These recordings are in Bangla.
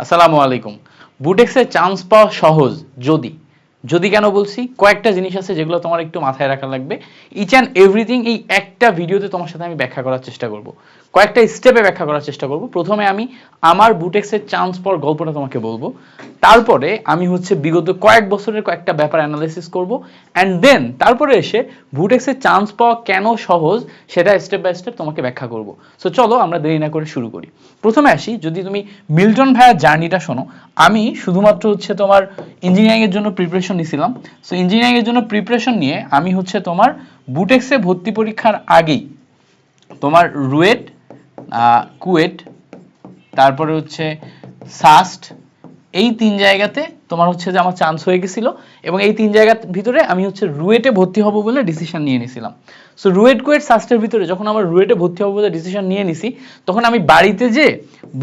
আসসালামু আলাইকুম। বুটেক্সে চান্স পাওয়া সহজ যদি। যদি কেন বলছি, কয়েকটা জিনিস আছে যেগুলো তোমার একটু মাথায় রাখা লাগবে। ইচ অ্যান্ড এভরিথিং এই একটা ভিডিওতে তোমার সাথে আমি ব্যাখ্যা করার চেষ্টা করব। কয়েকটা স্টেপে ব্যাখ্যা করার চেষ্টা করব। প্রথমে আমি আমার বুটেক্সের চান্স পাওয়ার গল্পটা তোমাকে বলব। তারপরে আমি হচ্ছে বিগত কয়েক বছরের কয়েকটা ব্যাপার অ্যানালাইসিস করব। অ্যান্ড দেন তারপরে এসে বুটেক্সের চান্স পাওয়া কেন সহজ সেটা স্টেপ বাই স্টেপ তোমাকে ব্যাখ্যা করব। সো চলো আমরা দেরি না করে শুরু করি। প্রথমে আসি, যদি তুমি মিল্টন ভাইয়ার জার্নিটা শোনো, আমি শুধুমাত্র হচ্ছে তোমার ইঞ্জিনিয়ারিং এর জন্য প্রিপারেশন নিছিলাম। সো ইঞ্জিনিয়ারিং এর জন্য প্রিপারেশন নিয়ে আমি হচ্ছে তোমার বুটেক্সে ভর্তি পরীক্ষার আগেই তোমার রুয়েট কুয়েট তারপরে হচ্ছে সাস্ট এই তিন জায়গাতে তোমার হচ্ছে যে আমার চান্স হয়ে গেছিল এবং এই তিন জায়গার ভিতরে আমি হচ্ছে রুয়েটে ভর্তি হব বলে ডিসিশন নিয়ে নিছিলাম। সো রুয়েট কুয়েট সাস্টের ভিতরে যখন আমার রুয়েটে ভর্তি হব বলে ডিসিশন নিয়ে নিছি, তখন আমি বাড়িতে যে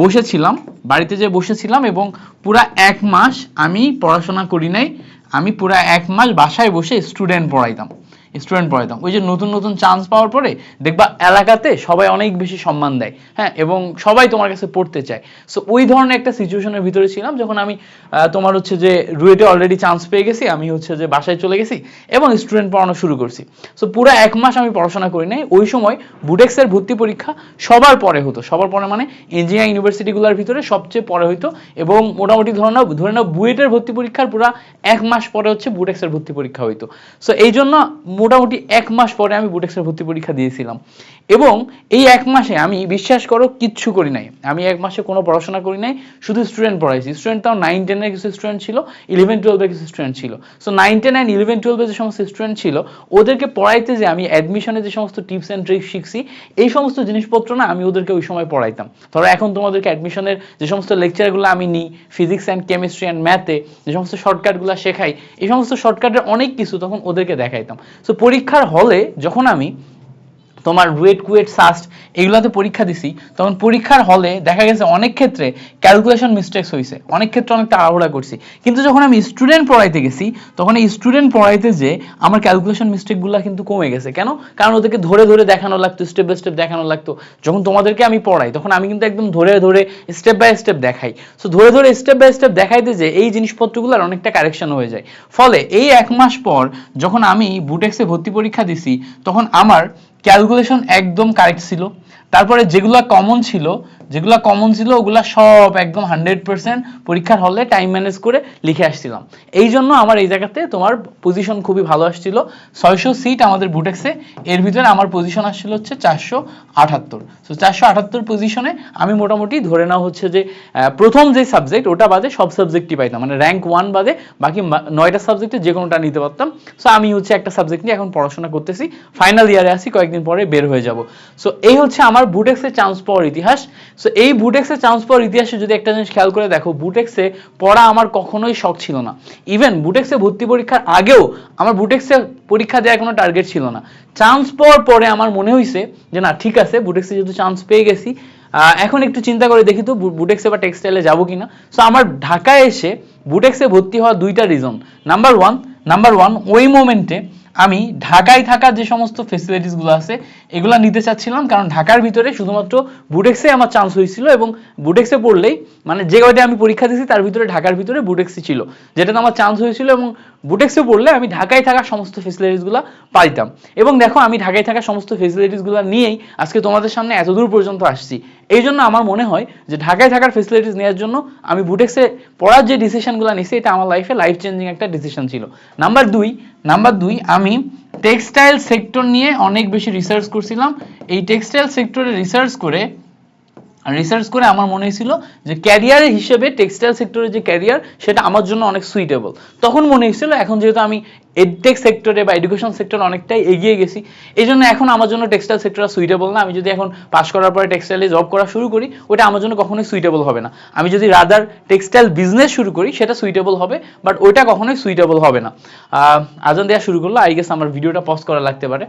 বসেছিলাম, বাড়িতে যে বসেছিলাম এবং পুরা এক মাস আমি পড়াশোনা করি নাই আমি পুরো এক মাস বাসায় বসে স্টুডেন্ট পড়াইতাম। স্টুডেন্ট পড়াইতাম ওই যে নতুন নতুন চান্স পাওয়ার পরে দেখবা এলাকাতে সবাই অনেক বেশি সম্মান দেয় হ্যাঁ এবং সবাই তোমার কাছে পড়তে চায়। সো ওই ধরনের একটা সিচুয়েশনের ভিতরে ছিলাম যখন আমি তোমার হচ্ছে যে রুয়েটে অলরেডি চান্স পেয়ে গেছি, আমি হচ্ছে যে বাসায় চলে গেছি এবং স্টুডেন্ট পড়ানো শুরু করছি। সো পুরো এক মাস আমি পড়াশোনা করি নাই। ওই সময় বুটেক্সের ভর্তি পরীক্ষা সবার পরে হতো। সবার পরে মানে ইঞ্জিনিয়ারিং ইউনিভার্সিটিগুলোর ভিতরে সবচেয়ে পরে হইতো এবং মোটামুটি ধরে নাও ধরে নাও বুয়েটের ভর্তি পরীক্ষার পুরো এক মাস পরে হচ্ছে বুটেক্সের ভর্তি পরীক্ষা হইতো। সো এই জন্য মোটামুটি এক মাস পরে আমি বুটেক্সের ভর্তি পরীক্ষা দিয়েছিলাম। এবং এই এক মাসে আমি বিশ্বাস করো কিচ্ছু করি নাই। আমি এক মাসে কোনো পড়াশোনা করি নাই, শুধু স্টুডেন্ট পড়াইছি। স্টুডেন্ট তাও নাইন টেনের কিছু স্টুডেন্ট ছিল ইলেভেন টুয়েলভের কিছু স্টুডেন্ট ছিল। So nine ten and eleven টুয়েলভের যে সমস্ত স্টুডেন্ট ছিল, ওদেরকে পড়াইতে যে আমি অ্যাডমিশনে যে সমস্ত টিপস অ্যান্ড ট্রিক্স শিখছি, এই সমস্ত জিনিসপত্র না আমি ওদেরকে ওই সময় পড়াইতাম। ধরো, এখন তোমাদেরকে অ্যাডমিশনের যে সমস্ত লেকচারগুলো আমি নিই ফিজিক্স অ্যান্ড কেমিস্ট্রি অ্যান্ড ম্যাথে যে সমস্ত শর্টকাটগুলো শেখাই, এই সমস্ত শর্টকাটের অনেক কিছু তখন ওদেরকে দেখাইতাম। সো পরীক্ষার হলে যখন আমি তোমার রুয়েট কুয়েট সাস্ট এগুলোতে পরীক্ষা দিছি। তখন পরীক্ষার হলে দেখা গেছে অনেক ক্ষেত্রে ক্যালকুলেশন মিস্টেক্স হয়েছে অনেক ক্ষেত্রে অনেক তাড়াহুড়া করছি। কিন্তু যখন আমি স্টুডেন্ট পড়াইতে গেছি, তখন এই স্টুডেন্ট পড়াইতে যে আমার ক্যালকুলেশন মিস্টেকগুলো কিন্তু কমে গেছে। কেন? কারণ ওদেরকে ধরে ধরে দেখানো লাগতো স্টেপ বাই স্টেপ দেখানো লাগতো। যখন তোমাদেরকে আমি পড়াই, তখন আমি কিন্তু একদম ধরে ধরে স্টেপ বাই স্টেপ দেখাই। সো ধরে ধরে স্টেপ বাই স্টেপ দেখাইতে যে এই জিনিসপত্রগুলোর অনেকটা কারেকশন হয়ে যায়। ফলে এই এক মাস পর যখন আমি বুটেক্সে ভর্তি পরীক্ষা দিছি, তখন আমার ক্যালকুলেশন একদম কারেক্ট ছিল। তারপরে যেগুলা কমন ছিল, যেগুলা কমন ছিল, ওগুলা সব একদম হান্ড্রেড পার্সেন্ট পরীক্ষার হলে টাইম ম্যানেজ করে লিখে আসছিলাম। এই জন্য আমার এই জায়গাতে তোমার পজিশন খুবই ভালো আসছিল। ছয়শো সিট আমাদের বুটেক্সে এর ভিতরে আমার পজিশন আসছিল হচ্ছে চারশো আটাত্তর। সো চারশো আটাত্তর পজিশনে আমি মোটামুটি ধরে নেওয়া হচ্ছে যে প্রথম যে সাবজেক্ট ওটা বাদে সব সাবজেক্টই পাইতাম। মানে র্যাঙ্ক ওয়ান বাদে বাকি নয়টা সাবজেক্টে যে কোনোটা নিতে পারতাম। সো আমি হচ্ছে একটা সাবজেক্ট নিয়ে এখন পড়াশোনা করতেছি। ফাইনাল ইয়ারে আসি কয়েকদিন পরে বের হয়ে যাব। সো এই হচ্ছে আমার বুটেক্সে চান্স পাওয়ার ইতিহাস। সো এই বুটেক্সে চান্স পাওয়ার ইতিহাসে যদি একটা জিনিস খেয়াল করে দেখো, বুটেক্সে পড়া আমার কখনোই শখ ছিল না। ইভেন বুটেক্সে ভর্তি পরীক্ষার আগেও আমার বুটেক্সে পরীক্ষা দেওয়ার কোনো টার্গেট ছিল না। চান্স পাওয়ার পরে আমার মনে হয়েছে যে, না, ঠিক আছে, বুটেক্সে যেহেতু চান্স পেয়ে গেছি এখন একটু চিন্তা করে দেখি তো বুটেক্সে বা টেক্সটাইলে যাব কিনা। সো আমার ঢাকায় এসে বুটেক্সে ভর্তি হওয়া দুইটা reason number one number one ওই মোমেন্টে আমি ঢাকায় থাকা যে সমস্ত ফেসিলিটিসগুলো আছে, এগুলো নিতে চাচ্ছিলাম কারণ ঢাকার ভিতরে শুধুমাত্র বুটেক্সে আমার চান্স হয়েছিল এবং বুটেক্সে পড়লেই মানে যে কয়টা আমি পরীক্ষা দিয়েছি তার ভিতরে ঢাকার ভিতরে বুটেক্সই ছিল, যেটাতে আমার চান্স হয়েছিল এবং বুটেক্সে পড়লে আমি ঢাকায় থাকা সমস্ত ফেসিলিটিসগুলো পাইতাম। এবং দেখো, আমি ঢাকায় থাকা সমস্ত ফেসিলিটিসগুলো নিয়েই আজকে তোমাদের সামনে এত দূর পর্যন্ত আসছি। এই জন্য আমার মনে হয় যে ঢাকায় থাকার ফেসিলিটিস নেওয়ার জন্য আমি বুটেক্সে পড়ার যে ডিসিশনগুলো নিছি, এটা আমার লাইফে লাইফ চেঞ্জিং একটা ডিসিশন ছিল। নাম্বার দুই নাম্বার দুই, আমি টেক্সটাইল সেক্টর নিয়ে অনেক বেশি রিসার্চ করছিলাম। এই টেক্সটাইল সেক্টরে রিসার্চ করে রিসার্চ করে আমার মনে হয়েছিল যে ক্যারিয়ার হিসেবে টেক্সটাইল সেক্টরের যে ক্যারিয়ার সেটা আমার জন্য অনেক সুইটেবল তখন মনে হয়েছিল, এখন যেহেতু আমি এডটেক সেক্টরে বা এডুকেশন সেক্টর অনেকটাই এগিয়ে গেছি। এই জন্য এখন আমার জন্য টেক্সটাইল সেক্টর সুইটেবল না। আমি যদি এখন পাস করার পরে টেক্সটাইলে জব করা শুরু করি, ওটা আমার জন্য কখনোই সুইটেবল হবে না। আমি যদি রাদার টেক্সটাইল বিজনেস শুরু করি, সেটা সুইটেবল হবে বাট ওইটা কখনোই সুইটেবল হবে না। আজান দেওয়া শুরু করল আই গেস আমার ভিডিওটা পজ করা লাগতে পারে।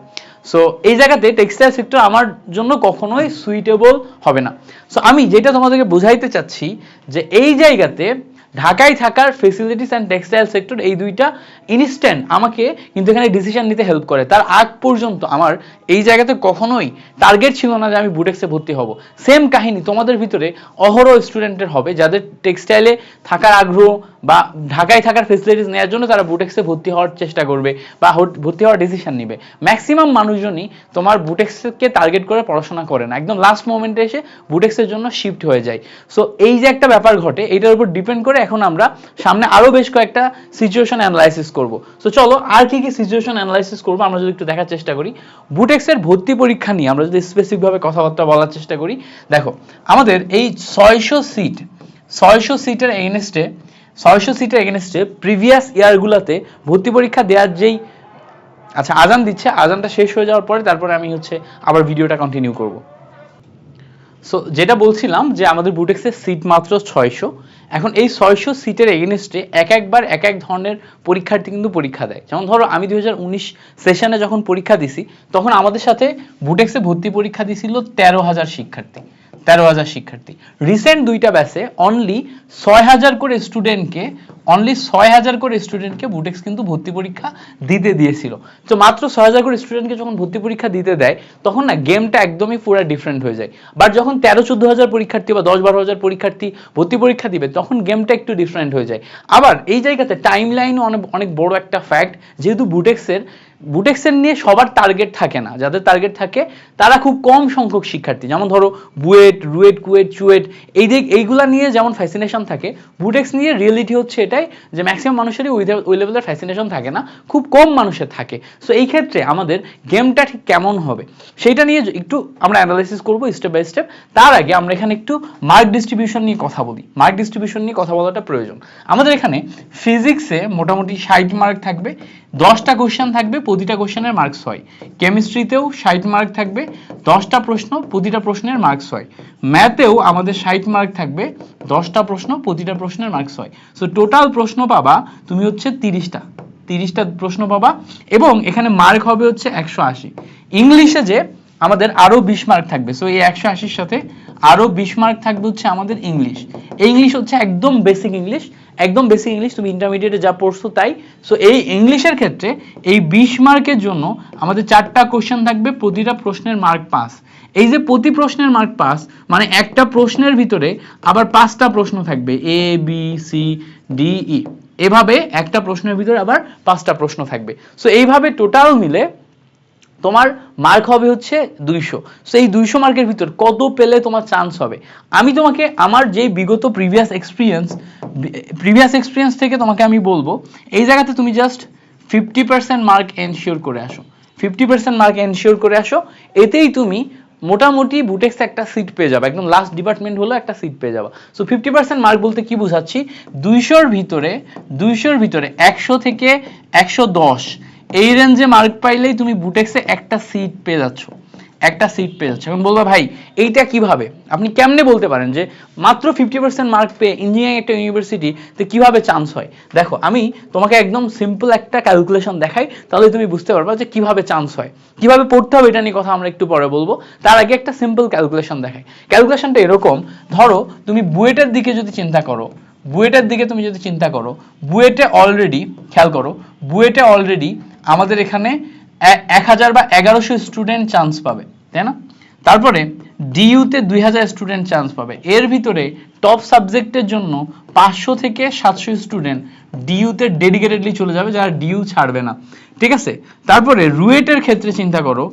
সো এই জায়গাতে টেক্সটাইল সেক্টর আমার জন্য কখনোই সুইটেবল হবে না। সো আমি যেটা তোমাদেরকে বোঝাইতে চাচ্ছি, যে এই জায়গাতে ঢাকায় থাকার ফেসিলিটিস অ্যান্ড টেক্সটাইল সেক্টর এই দুইটা ইনস্ট্যান্ট আমাকে কিন্তু এখানে ডিসিশন নিতে হেল্প করে। তার আগ পর্যন্ত আমার এই জায়গাতে কখনোই টার্গেট ছিল না যে আমি বুটেক্সে ভর্তি হব। সেম কাহিনী তোমাদের ভিতরে অহরহ স্টুডেন্টের হবে, যাদের টেক্সটাইলে থাকার আগ্রহ বা ঢাকায় থাকার ফেসিলিটিস নেওয়ার জন্য তারা বুটেক্সে ভর্তি হওয়ার চেষ্টা করবে বা ভর্তি হওয়ার ডিসিশন নেবে। ম্যাক্সিমাম মানুষজনই তোমার বুটেক্সকে টার্গেট করে পড়াশোনা করে না। একদম লাস্ট মোমেন্টে এসে বুটেক্সের জন্য শিফট হয়ে যায়। সো এই যে একটা ব্যাপার ঘটে, এটার উপর ডিপেন্ড করে এখন আমরা সামনে আরও বেশ কয়েকটা সিচুয়েশন অ্যানালাইসিস করব। সো চলো, আর কি কি সিচুয়েশন অ্যানালাইসিস করব আমরা যদি একটু দেখার চেষ্টা করি। বুটেক্সের ভর্তি পরীক্ষা নিয়ে আমরা যদি স্পেসিফিক ভাবে কথাবার্তা বলার চেষ্টা করি। দেখো, আমাদের এই ছয়শো সিট ছয়শো সিটের এগেনস্টে ছয়শো সিটের এগেনস্টে প্রিভিয়াস ইয়ারগুলোতে ভর্তি পরীক্ষা দেওয়ার যেই আচ্ছা আজান দিচ্ছে, আজানটা শেষ হয়ে যাওয়ার পরে তারপরে আমি হচ্ছে আবার ভিডিওটা কন্টিনিউ করব। সো যেটা বলছিলাম যে আমাদের বুটেক্সের সিট মাত্র ছয়শো এখন এই ছয়শো সিটের এগেনস্টে এক একবার এক এক ধরনের পরীক্ষার্থী কিন্তু পরীক্ষা দেয়। যেমন ধরো, আমি দুই হাজার উনিশ সেশনে যখন পরীক্ষা দিছি, তখন আমাদের সাথে বুটেক্সে ভর্তি পরীক্ষা দিছিল তেরো হাজার শিক্ষার্থী। তেরো হাজার শিক্ষার্থী। রিসেন্ট দুইটা ব্যাচে অনলি ছয় হাজার করে স্টুডেন্টকে অনলি ছয় হাজার করে স্টুডেন্টকে বুটেক্স কিন্তু ভর্তি পরীক্ষা দিতে দিয়েছিল। তো মাত্র ছয় হাজার করে স্টুডেন্টকে যখন ভর্তি পরীক্ষা দিতে দেয়, তখন না গেমটা একদমই পুরো ডিফারেন্ট হয়ে যায়। বাট যখন তেরো চোদ্দ হাজার পরীক্ষার্থী বা দশ বারো হাজার পরীক্ষার্থী ভর্তি পরীক্ষা দিবে, তখন গেমটা একটু ডিফারেন্ট হয়ে যায়। আবার এই জায়গাতে টাইম লাইনও অনেক অনেক বড় একটা ফ্যাক্ট যেহেতু বুটেক্সের বুটেক্সের নিয়ে সবার টার্গেট থাকে না। যাদের টার্গেট থাকে, তারা খুব কম সংখ্যক শিক্ষার্থী। যেমন ধরো, বুয়েট, রুয়েট, কুয়েট, চুয়েট, এই দিক, এইগুলা নিয়ে যেমন ফ্যাসিনেশন থাকে, বুটেক্স নিয়ে রিয়েলিটি হচ্ছে এটাই যে ম্যাক্সিমাম মানুষেরই ওই ওই লেভেলের ফ্যাসিনেশন থাকে না, খুব কম মানুষের থাকে। সো এই ক্ষেত্রে আমাদের গেমটা ঠিক কেমন হবে? সেইটা নিয়ে একটু আমরা অ্যানালাইসিস করব স্টেপ বাই স্টেপ তার আগে আমরা এখানে একটু মার্ক ডিস্ট্রিবিউশন নিয়ে কথা বলি। মার্ক ডিস্ট্রিবিউশন নিয়ে কথা বলাটা প্রয়োজন। আমাদের এখানে ফিজিক্সে মোটামুটি ষাট মার্ক থাকবে। দশটা কোশ্চেন থাকবে, প্রতিটা কোশ্চেনের মার্কস হয়। কেমিস্ট্রিতেও ষাট মার্ক থাকবে, দশটা প্রশ্ন, প্রতিটা প্রশ্নের মার্কস হয়। ম্যাথেও আমাদের ষাট মার্ক থাকবে, দশটা প্রশ্ন, প্রতিটা প্রশ্নের মার্কস হয়। সো টোটাল প্রশ্ন পাবা তুমি হচ্ছে তিরিশটা। তিরিশটা প্রশ্ন পাবা এবং এখানে মার্ক হবে হচ্ছে একশো আশি। ইংলিশে যে আমাদের আরও বিশ মার্ক থাকবে। সো এই একশো আশির সাথে আরও বিশ মার্ক থাকবে হচ্ছে আমাদের ইংলিশ ইংলিশ হচ্ছে একদম বেসিক ইংলিশ একদম বেসিক ইংলিশ তুমি ইন্টারমিডিয়েটে যা পড়ছো তাই। সো এই ইংলিশের ক্ষেত্রে এই বিশ মার্কের জন্য আমাদের চারটা কোশ্চেন থাকবে, প্রতিটা প্রশ্নের মার্ক পাস এই যে প্রতি প্রশ্নের মার্ক পাস মানে একটা প্রশ্নের ভিতরে আবার পাঁচটা প্রশ্ন থাকবে A B C D E এভাবে একটা প্রশ্নের ভিতরে আবার পাঁচটা প্রশ্ন থাকবে। সো এইভাবে টোটাল মিলে তোমার মার্ক হবে হচ্ছে দুইশো। সো এই দুইশো মার্কের ভিতর কত পেলে তোমার চান্স হবে? আমি তোমাকে আমার যে বিগত প্রিভিয়াস এক্সপিরিয়েন্স প্রিভিয়াস এক্সপিরিয়েন্স থেকে তোমাকে আমি বলব, এই জায়গাতে তুমি just fifty percent mark ensure করে আসো। ফিফটি পার্সেন্ট মার্ক এনশিওর করে আসো, এতেই তুমি মোটামুটি বুটেক্সে একটা সিট পেয়ে যাবে। একদম লাস্ট ডিপার্টমেন্ট হলো একটা সিট পেয়ে যাবে। সো ফিফটি পার্সেন্ট মার্ক বলতে কি বুঝাচ্ছি? দুইশোর ভিতরে দুইশোর ভিতরে একশো থেকে একশো দশ এই রেঞ্জে মার্ক পাইলেই তুমি বুটেক্সে একটা সিট পেয়ে যাচ্ছ। একটা সিট পেয়ে যাচ্ছ। এখন বলবা, ভাই, এইটা কীভাবে? আপনি কেমনে বলতে পারেন যে, মাত্র ফিফটি পার্সেন্ট মার্ক পেয়ে ইঞ্জিনিয়ারিং একটা ইউনিভার্সিটিতে কীভাবে চান্স হয়? দেখো, আমি তোমাকে একদম সিম্পল একটা ক্যালকুলেশন দেখাই, তাহলে তুমি বুঝতে পারবা যে কীভাবে চান্স হয়। কীভাবে পড়তে হবে এটা নিয়ে কথা আমরা একটু পরে বলব। তার আগে একটা সিম্পল ক্যালকুলেশন দেখাই। ক্যালকুলেশনটা এরকম, ধরো, তুমি বুয়েটের দিকে যদি চিন্তা করো, বুয়েটের দিকে তুমি যদি চিন্তা করো, বুয়েটে অলরেডি খেয়াল করো, বুয়েটে অলরেডি আমাদের এখানে এক হাজার বা এগারোশো স্টুডেন্ট চান্স পাবে, তাই না? তারপরে ডিইউতে দুই হাজার স্টুডেন্ট চান্স পাবে। এর ভিতরে টপ সাবজেক্টের জন্য পাঁচশো থেকে সাতশো স্টুডেন্ট ডিইউতে ডেডিকেটেডলি চলে যাবে, যারা ডিইউ ছাড়বে না। ঠিক আছে? তারপরে রুয়েটের ক্ষেত্রে চিন্তা করো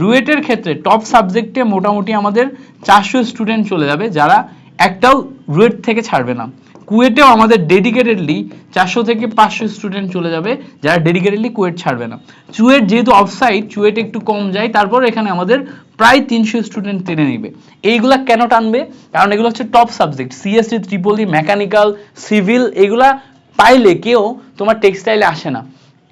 রুয়েটের ক্ষেত্রে টপ সাবজেক্টে মোটামুটি আমাদের চারশো স্টুডেন্ট চলে যাবে, যারা একটাও রুয়েট থেকে ছাড়বে না। কুয়েটেও আমাদের ডেডিকেটেডলি চারশো থেকে পাঁচশো স্টুডেন্ট চলে যাবে, যারা ডেডিকেটেডলি কুয়েট ছাড়বে না। চুয়েট যেহেতু অফসাইড চুয়েট একটু কম যায়, তারপর এখানে আমাদের প্রায় তিনশো স্টুডেন্ট টেনে নিবে। এইগুলা কেন টানবে? কারণ এগুলো হচ্ছে top subject CSC triple E mechanical civil এগুলা পাইলে কেউ তোমার টেক্সটাইলে আসে না।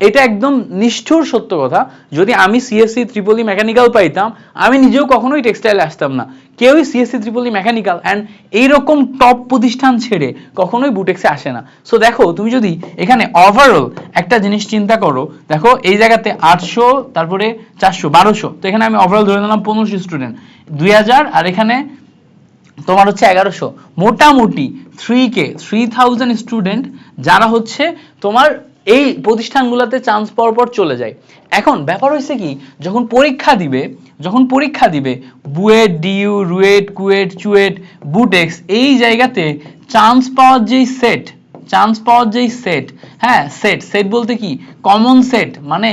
এটা একদম নিষ্ঠুর সত্য কথা। যদি আমি সিএসসি ত্রিপলি মেকানিক্যাল পাইতাম, আমি নিজেও কখনোই টেক্সটাইলে আসতাম না। কেউই CSC triple E mechanical and এইরকম টপ প্রতিষ্ঠান ছেড়ে কখনোই বুটেক্সে আসে না। সো দেখো, তুমি যদি এখানে ওভারঅল একটা জিনিস চিন্তা করো, দেখো এই জায়গাতে আটশো, তারপরে চারশো, বারোশো, তো এখানে আমি ওভারঅল ধরে নিলাম পনেরোশো স্টুডেন্ট দুই হাজার, আর এখানে তোমার হচ্ছে এগারোশো। মোটামুটি three K three thousand student যারা হচ্ছে তোমার এই প্রতিষ্ঠানগুলোতে চান্স পাওয়ার পর চলে যায়। এখন ব্যাপার হয়েছে কি, যখন পরীক্ষা দিবে, যখন পরীক্ষা দিবে, বুয়েট, ডিউ, রুয়েট, কুয়েট, চুয়েট, বুটেক্স, এই জায়গাতে চান্স পাওয়ার যেই সেট চান্স পাওয়ার যেই সেট হ্যাঁ সেট সেট বলতে কি? কমন সেট মানে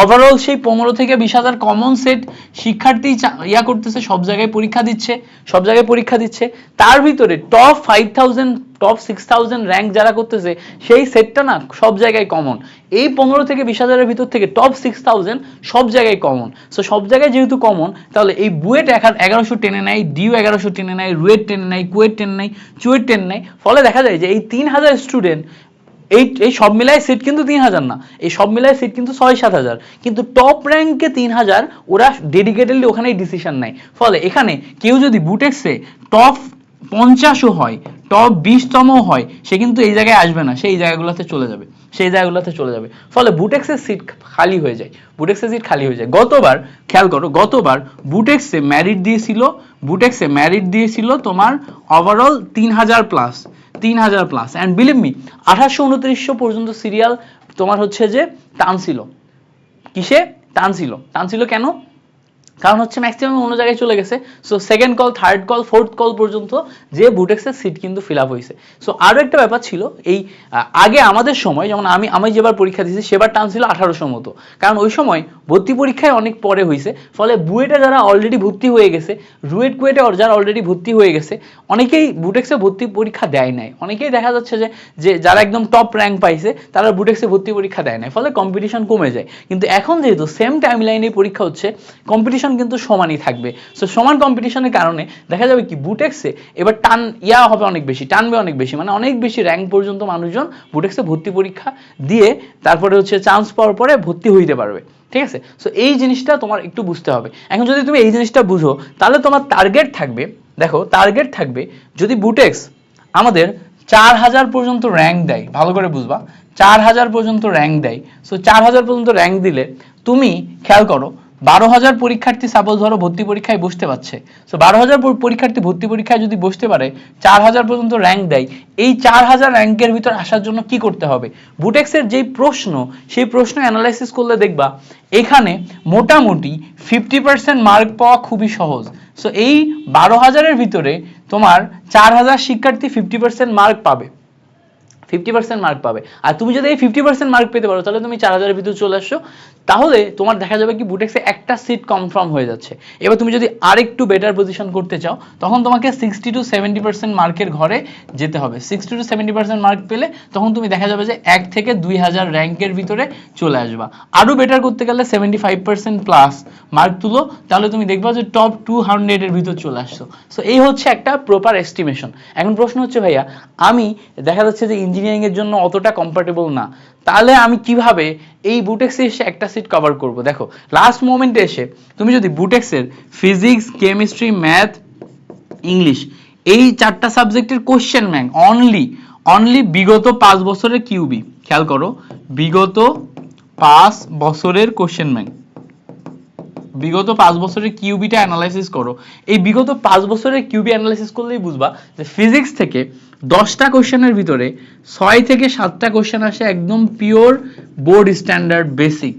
ওভারঅল সেই পনেরো থেকে বিশ হাজার কমন সেট শিক্ষার্থী ইয়া করতেছে, সব জায়গায় পরীক্ষা দিচ্ছে, সব জায়গায় পরীক্ষা দিচ্ছে। তার ভিতরে top five thousand top six thousand rank যারা করতেছে, সেই সেটটা না সব জায়গায় কমন এই পনেরো থেকে বিশ হাজারের ভিতর থেকে টপ সিক্স থাউজেন্ড সব জায়গায় কমন সো সব জায়গায় যেহেতু কমন তাহলে এই বুয়েট এগারোশো টেনে নেয়, ডিউ এগারোশো টেনে নেয়, রুয়েট টেনে নেয়, কুয়েট টেনে নেয়, চুয়েট টেনে নেয়। ফলে দেখা যায় যে এই তিন হাজার স্টুডেন্ট এই এই সব মিলায় সিট কিন্তু তিন হাজার না। এই সব মিলায় সিট কিন্তু ছয়, সাত হাজার। কিন্তু টপ র্যাঙ্কে তিন হাজার, ওরা ডেডিকেটেডলি ওখানেই ডিসিশন নেয়। ফলে এখানে কেউ যদি বুটেক্সে টপ পঞ্চাশও হয় টপ বিশতম হয়, সে কিন্তু এই জায়গায় আসবে না। সেই জায়গাগুলোতে চলে যাবে। সেই জায়গাগুলোতে চলে যাবে। ফলে বুটেক্সের সিট খালি হয়ে যায়। বুটেক্সের সিট খালি হয়ে যায়। গতবার, খেয়াল করো, গতবার বুটেক্সে ম্যারিট দিয়েছিল বুটেক্সে ম্যারিট দিয়েছিল তোমার ওভারঅল তিন হাজার প্লাস তিন হাজার প্লাস অ্যান্ড বিলিভ মি আঠাশশো উনত্রিশশো পর্যন্ত সিরিয়াল তোমার হচ্ছে যে টানছিল। কিসে? টানছিল। টানছিল কেন? কারণ হচ্ছে ম্যাক্সিমাম অন্য জায়গায় চলে গেছে। So second call third call fourth call পর্যন্ত যে বুটেক্সের সিট কিন্তু ফিল আপ হয়েছে। সো আরও একটা ব্যাপার ছিল, এই আগে আমাদের সময় যেমন আমি আমি যেবার পরীক্ষা দিয়েছি, সেবার টান ছিল আঠারোশো মতো। কারণ ওই সময় ভর্তি পরীক্ষায় অনেক পরে হয়েছে, ফলে বুয়েটে যারা অলরেডি ভর্তি হয়ে গেছে, রুয়েট কুয়েটে যারা অলরেডি ভর্তি হয়ে গেছে, অনেকেই বুটেক্সে ভর্তি পরীক্ষা দেয় নাই। অনেকেই দেখা যাচ্ছে যে যে যারা একদম টপ র্যাঙ্ক পাইছে, তারা বুটেক্সে ভর্তি পরীক্ষা দেয় নাই, ফলে কম্পিটিশন কমে যায়। কিন্তু এখন যেহেতু সেম টাইম লাইনে পরীক্ষা হচ্ছে কম্পিটিশন কিন্তু সমানই থাকবে। সো সমান কম্পিটিশনের কারণে দেখা যাবে কি বুটেক্সে এবার টান, ইয়া হবে অনেক বেশি, টানবে অনেক বেশি। মানে অনেক বেশি র্যাঙ্ক পর্যন্ত মানুষজন বুটেক্সে ভর্তি পরীক্ষা দিয়ে তারপরে হচ্ছে চান্স পাওয়ার পরে ভর্তি হইতে পারবে। ঠিক আছে? সো এই জিনিসটা তোমার একটু বুঝতে হবে। এখন যদি তুমি এই জিনিসটা বুঝো, তাহলে তোমার টার্গেট থাকবে, দেখো টার্গেট থাকবে যদি বুটেক্স আমাদের চার হাজার পর্যন্ত র্যাঙ্ক দেয়, ভালো করে বুঝবা, চার হাজার পর্যন্ত র্যাঙ্ক দেয়। সো চার হাজার পর্যন্ত র্যাঙ্ক দিলে তুমি খেয়াল করো বারো হাজার পরীক্ষার্থী সাপোজ ধরো ভর্তি পরীক্ষায় বসতে পারছে। সো বারো হাজার পরীক্ষার্থী ভর্তি পরীক্ষায় যদি বসতে পারে, চার হাজার পর্যন্ত র্যাঙ্ক দেয়। এই চার হাজার র্যাঙ্কের ভিতর আসার জন্য কি করতে হবে? বুটেক্সের যেই প্রশ্ন, সেই প্রশ্ন অ্যানালাইসিস করলে দেখবা, এখানে মোটামুটি ফিফটি পার্সেন্ট মার্ক পাওয়া খুবই সহজ। সো এই বারো হাজারের ভিতরে তোমার চার হাজার শিক্ষার্থী ফিফটি পার্সেন্ট মার্ক পাবে। ফিফটি পার্সেন্ট মার্ক পাবে। আর তুমি যদি এই ফিফটি পার্সেন্ট মার্ক পেতে পারো, তাহলে তুমি চার হাজারের ভিতরে চলে আসছো তাহলে তোমার দেখা যাবে কি বুটেক্সে একটা সিট কনফার্ম হয়ে যাচ্ছে। এবার তুমি যদি আরেকটু বেটার পজিশন করতে চাও, তখন তোমাকে সিক্সটি টু সেভেন্টি পার্সেন্ট মার্কের ঘরে যেতে হবে। Sixty to seventy percent mark পেলে তখন তুমি দেখা যাবে যে এক থেকে দুই হাজার র্যাঙ্কের ভিতরে চলে আসবা। আরও বেটার করতে গেলে seventy five percent plus mark তুলো। তাহলে তুমি দেখবা যে টপ টু হান্ড্রেডের ভিতর চলে আসছো। সো এই হচ্ছে একটা প্রপার এস্টিমেশন এখন প্রশ্ন হচ্ছে, ভাইয়া, আমি দেখা যাচ্ছে যে ইঞ্জিনিয়ারিং এর জন্য অতটা কম্পার্টেবল না। তাহলে আমি কীভাবে এই বুটেক্সে এসে একটা সিট কভার করব? দেখো লাস্ট মোমেন্টে এসে তুমি যদি বুটেক্সের ফিজিক্স কেমিস্ট্রি ম্যাথ ইংলিশ এই চারটা সাবজেক্টের কোশ্চেন ব্যাংক অনলি অনলি বিগত পাঁচ বছরের কিউবি খেয়াল করো, বিগত পাঁচ বছরের কোশ্চেন ব্যাংক বিগত পাঁচ বছরের কিউবিটা অ্যানালাইসিস করো। এই বিগত পাঁচ বছরের কিউবি অ্যানালাইসিস করলেই বুঝবা যে ফিজিক্স থেকে দশটা কোশ্চেনের ভিতরে ছয় থেকে সাতটা কোশ্চেন আসে একদম pure board standard basic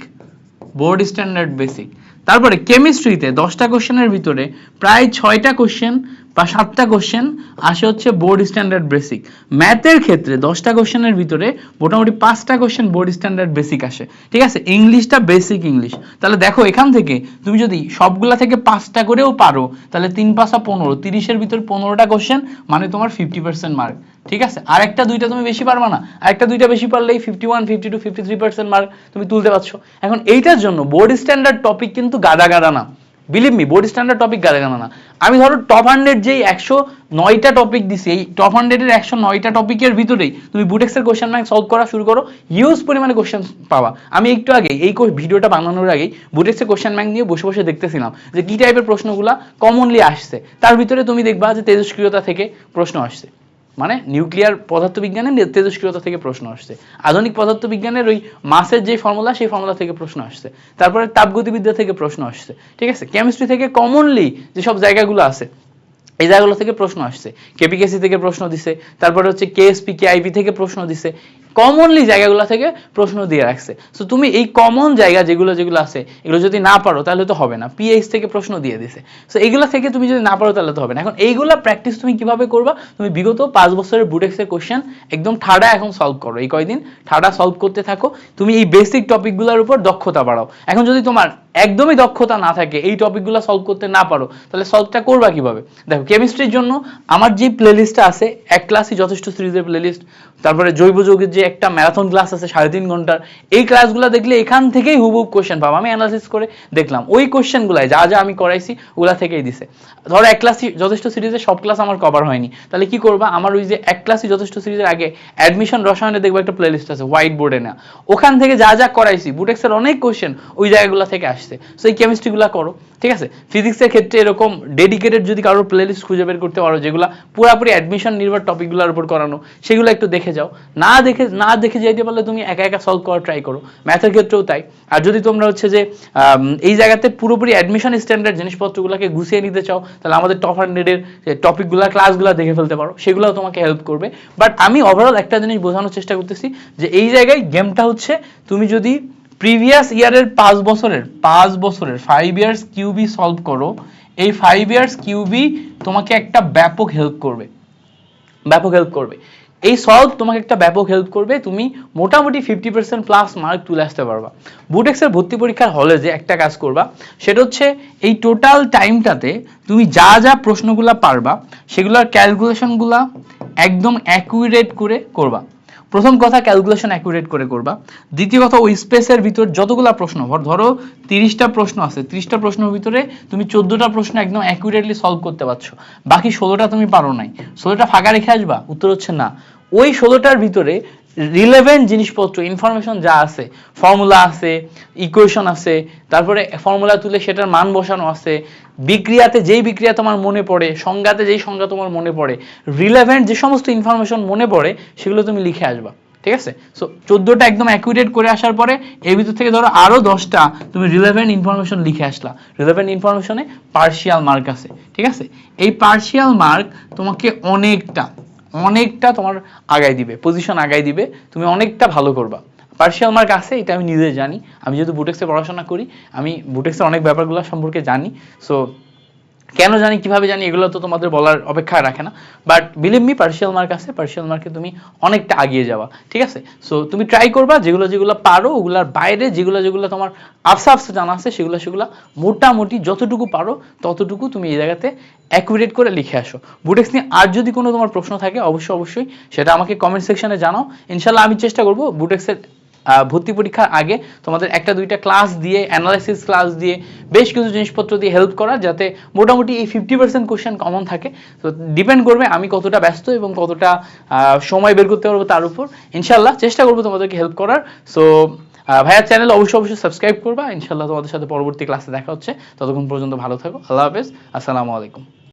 board standard basic তারপরে কেমিস্ট্রিতে দশটা কোশ্চেনের ভিতরে প্রায় ছয়টা কোশ্চেন বা সাতটা কোশ্চেন আসে হচ্ছে বোর্ড স্ট্যান্ডার্ড বেসিক ম্যাথের ক্ষেত্রে দশটা কোশ্চেনের ভিতরে মোটামুটি পাঁচটা কোশ্চেন বোর্ড স্ট্যান্ডার্ড বেসিক আসে। ঠিক আছে? ইংলিশটা বেসিক ইংলিশ তাহলে দেখো এখান থেকে তুমি যদি সবগুলা থেকে পাঁচটা করেও পারো, তাহলে তিন পাঁচা পনেরো, তিরিশের ভিতর পনেরোটা কোশ্চেন মানে তোমার ফিফটি পার্সেন্ট মার্ক ঠিক আছে? আর একটা দুইটা তুমি বেশি পারবা না। আর একটা দুইটা বেশি পারলেই fifty one fifty two fifty three percent mark তুমি তুলতে পারছ। এখন এইটার জন্য বোর্ড স্ট্যান্ডার্ড টপিক কিন্তু গাদা গাদা না। Believe me board standard topic গাদা গাদা না। আমি ধরো টপ হান্ড্রেড যেই একশো নয়টা টপিক দিছি, এই টপ হান্ড্রেডের একশো নয়টা টপিকের ভিতরেই তুমি বুটেক্সের কোশ্চেন ব্যাংক সলভ করা শুরু করো হিউজ পরিমাণে কোশ্চেন পাবা। আমি একটু আগে এই ভিডিওটা বানানোর আগেই বুটেক্সের কোশ্চেন ব্যাংক নিয়ে বসে বসে দেখতেছিলাম যে কি টাইপের প্রশ্নগুলা কমনলি আসছে। তার ভিতরে তুমি দেখবা যে তেজস্ক্রিয়তা থেকে প্রশ্ন আসছে। মানে নিউক্লিয়ার পদার্থবিজ্ঞানের তেজস্ক্রিয়তা থেকে প্রশ্ন আসছে। আধুনিক পদার্থবিজ্ঞানের ওই মাসের যে ফর্মুলা সেই ফর্মুলা থেকে প্রশ্ন আসছে। তারপরে তাপগতিবিদ্যা থেকে প্রশ্ন আসছে। ঠিক আছে? কেমিস্ট্রি থেকে কমনলি যেসব জায়গাগুলো আছে, এই জায়গাগুলো থেকে প্রশ্ন আসছে। কেপিকেসি থেকে প্রশ্ন দিছে। তারপরে হচ্ছে কেএসপি কেআইবি থেকে প্রশ্ন দিছে। কমনলি জায়গাগুলো থেকে প্রশ্ন দিয়ে রাখছে। সো তুমি এই কমন জায়গা যেগুলো যেগুলো আছে, এগুলো যদি না পারো, তাহলে তো হবে না। পিএইচ থেকে প্রশ্ন দিয়ে দিছে। সো এইগুলো থেকে তুমি যদি না পারো, তাহলে তো হবে না। এখন এইগুলা প্র্যাকটিস তুমি কীভাবে করবা? তুমি বিগত পাঁচ বছরের বুটেক্সের কোশ্চেন একদম ঠাডা এখন সলভ করো। এই কয়দিন ঠাডা সলভ করতে থাকো। তুমি এই বেসিক টপিকগুলোর উপর দক্ষতা বাড়াও। এখন যদি তোমার একদমই দক্ষতা না থাকে, এই টপিকগুলো সলভ করতে না পারো, তাহলে সলভটা করবা কীভাবে? দেখো কেমিস্ট্রির জন্য আমার যে প্লেলিস্টটা আছে, এক ক্লাসই যথেষ্ট সিরিজের প্লেলিস্ট তারপরে জৈব যৌগের যে একটা ম্যারাথন ক্লাস আছে, সাড়ে তিন ঘণ্টার। এই ক্লাসগুলো দেখলে এখান থেকেই হুবহুব কোশ্চেন পাবো। আমি অ্যানালাইসিস করে দেখলাম। ওই কোশ্চেনগুলাই যা যা আমি করাইছি, ওগুলা থেকেই দিছে। ধরো এক ক্লাসই যথেষ্ট সিরিজে সব ক্লাস আমার কভার হয়নি। তাহলে কি করবা? আমার ওই যে এক ক্লাসই যথেষ্ট সিরিজের আগে অ্যাডমিশন রসায়নে দেখব একটা প্লেলিস্ট আছে হোয়াইট বোর্ডে না। ওখান থেকে যা যা করাইছি বুটেক্সের অনেক কোশ্চেন ওই জায়গাগুলো থেকে আসছে। সো এই কেমিস্ট্রিগুলো করো, ঠিক আছে? ফিজিক্সের ক্ষেত্রে এরকম ডেডিকেটেড যদি কারোর প্লেলিস্ট খুঁজে বের করতে পারো, যেগুলো পুরোপুরি অ্যাডমিশন নির্ভর টপিকগুলোর উপর করানো, সেগুলো একটু দেখে যাও। না দেখে না দেখে যাইতে পারলে তুমি একা একা সলভ করার ট্রাই করো। ম্যাথের ক্ষেত্রেও তাই। আর যদি তোমরা হচ্ছে যে এই জায়গাতে পুরোপুরি অ্যাডমিশন স্ট্যান্ডার্ড জিনিসপত্রগুলোকে গুছিয়ে নিতে চাও, তাহলে আমাদের টপ হান্ড্রেডের টপিকগুলো ক্লাসগুলো দেখে ফেলতে পারো। সেগুলোও তোমাকে হেল্প করবে। বাট আমি ওভারঅল একটা জিনিস বোঝানোর চেষ্টা করতেছি যে এই জায়গায় গেমটা হচ্ছে, তুমি যদি প্রিভিয়াস ইয়ারের পাঁচ বছরের পাঁচ বছরের ফাইভ ইয়ার্স কিউবি সলভ করো, এই ফাইভ ইয়ার্স কিউবি তোমাকে একটা ব্যাপক হেল্প করবে। ব্যাপক হেল্প করবে। এই সলভ তোমাকে একটা ব্যাপক হেল্প করবে, তুমি মোটামুটি ফিফটি পার্সেন্ট প্লাস মার্ক তুলে আসতে পারবা। বুটেক্সের ভর্তি পরীক্ষার হলে যে একটা কাজ করবা, সেটা হচ্ছে এই টোটাল টাইমটাতে তুমি যা যা প্রশ্নগুলো পারবা, সেগুলোর ক্যালকুলেশনগুলো একদম অ্যাকুরেট করে করবা। প্রথম কথা ক্যালকুলেশন অ্যাকুরেট করে করবা। দ্বিতীয় কথা ওই স্পেসের ভিতর যতগুলো প্রশ্ন, ধর- তিরিশটা প্রশ্ন আছে, তিরিশটা প্রশ্নের ভিতরে তুমি চোদ্দটা প্রশ্ন একদম অ্যাকুরেটলি সলভ করতে পারছ। বাকি ষোলোটা তুমি পারো নাই। ষোলোটা ফাঁকা রেখে আসবা? উত্তর হচ্ছে না। ওই ষোলোটার ভিতরে রিলেভেন্ট জিনিসপত্র ইনফরমেশন যা আছে ফর্মুলা আছে ইকুয়েশন আছে, তারপরে ফর্মুলা তুলে সেটার মান বসানো আছে, বিক্রিয়াতে যেই বিক্রিয়া তোমার মনে পড়ে, সংজ্ঞাতে যেই সংজ্ঞা তোমার মনে পড়ে রিলেভেন্ট যে সমস্ত ইনফরমেশন মনে পড়ে, সেগুলো তুমি লিখে আসবা, ঠিক আছে? সো চোদ্দোটা একদম অ্যাকুরেট করে আসার পরে, এর ভিতর থেকে ধরো আরও দশটা তুমি রিলেভেন্ট ইনফরমেশন লিখে আসলা। রিলেভেন্ট ইনফরমেশনে পার্শিয়াল মার্ক আছে, ঠিক আছে? এই পার্শিয়াল মার্ক তোমাকে অনেকটা অনেকটা তোমার আগাই দিবে পজিশন আগাই দিবে, তুমি অনেকটা ভালো করবা। পার্সিয়াল মার্ক আছে, এটা আমি নিজে জানি। আমি যেহেতু বুটেক্সে পড়াশোনা করি, আমি বুটেক্সের অনেক ব্যাপারগুলো সম্পর্কে জানি। সো কেন জানি, কীভাবে জানি এগুলো তো তোমাদের বলার অপেক্ষা রাখে না। But believe me partial mark আছে পার্শিয়াল মার্কে তুমি অনেকটা আগিয়ে যাওয়া ঠিক আছে? সো তুমি ট্রাই করবা, যেগুলো যেগুলো পারো, ওগুলার বাইরে যেগুলো যেগুলো তোমার আফসা আফসা জানা আছে, সেগুলো সেগুলো মোটামুটি যতটুকু পারো, ততটুকু তুমি এই জায়গাতে অ্যাকুরেট করে লিখে আসো। বুটেক্স নিয়ে আর যদি কোনো তোমার প্রশ্ন থাকে, অবশ্যই অবশ্যই সেটা আমাকে কমেন্ট সেকশনে জানাও। ইনশাল্লাহ আমি চেষ্টা করব বুটেক্সের ভর্তি পরীক্ষার আগে তোমাদের একটা, দুইটা ক্লাস দিয়ে অ্যানালাইসিস ক্লাস দিয়ে, বেশ কিছু জিনিসপত্র দিয়ে হেল্প করা যাতে মোটামুটি এই ফিফটি পার্সেন্ট কোশ্চেন কমন থাকে। তো ডিপেন্ড করবে আমি কতটা ব্যস্ত এবং কতটা সময় বের করতে পারব তার উপর। ইনশাল্লাহ চেষ্টা করব তোমাদেরকে হেল্প করার। সো ভাইয়ার চ্যানেল অবশ্যই অবশ্যই সাবস্ক্রাইব করবা। ইনশাল্লাহ তোমাদের সাথে পরবর্তী ক্লাসে দেখা হচ্ছে। ততক্ষণ পর্যন্ত ভালো থাকো। আল্লাহ হাফেজ। আসসালামু আলাইকুম।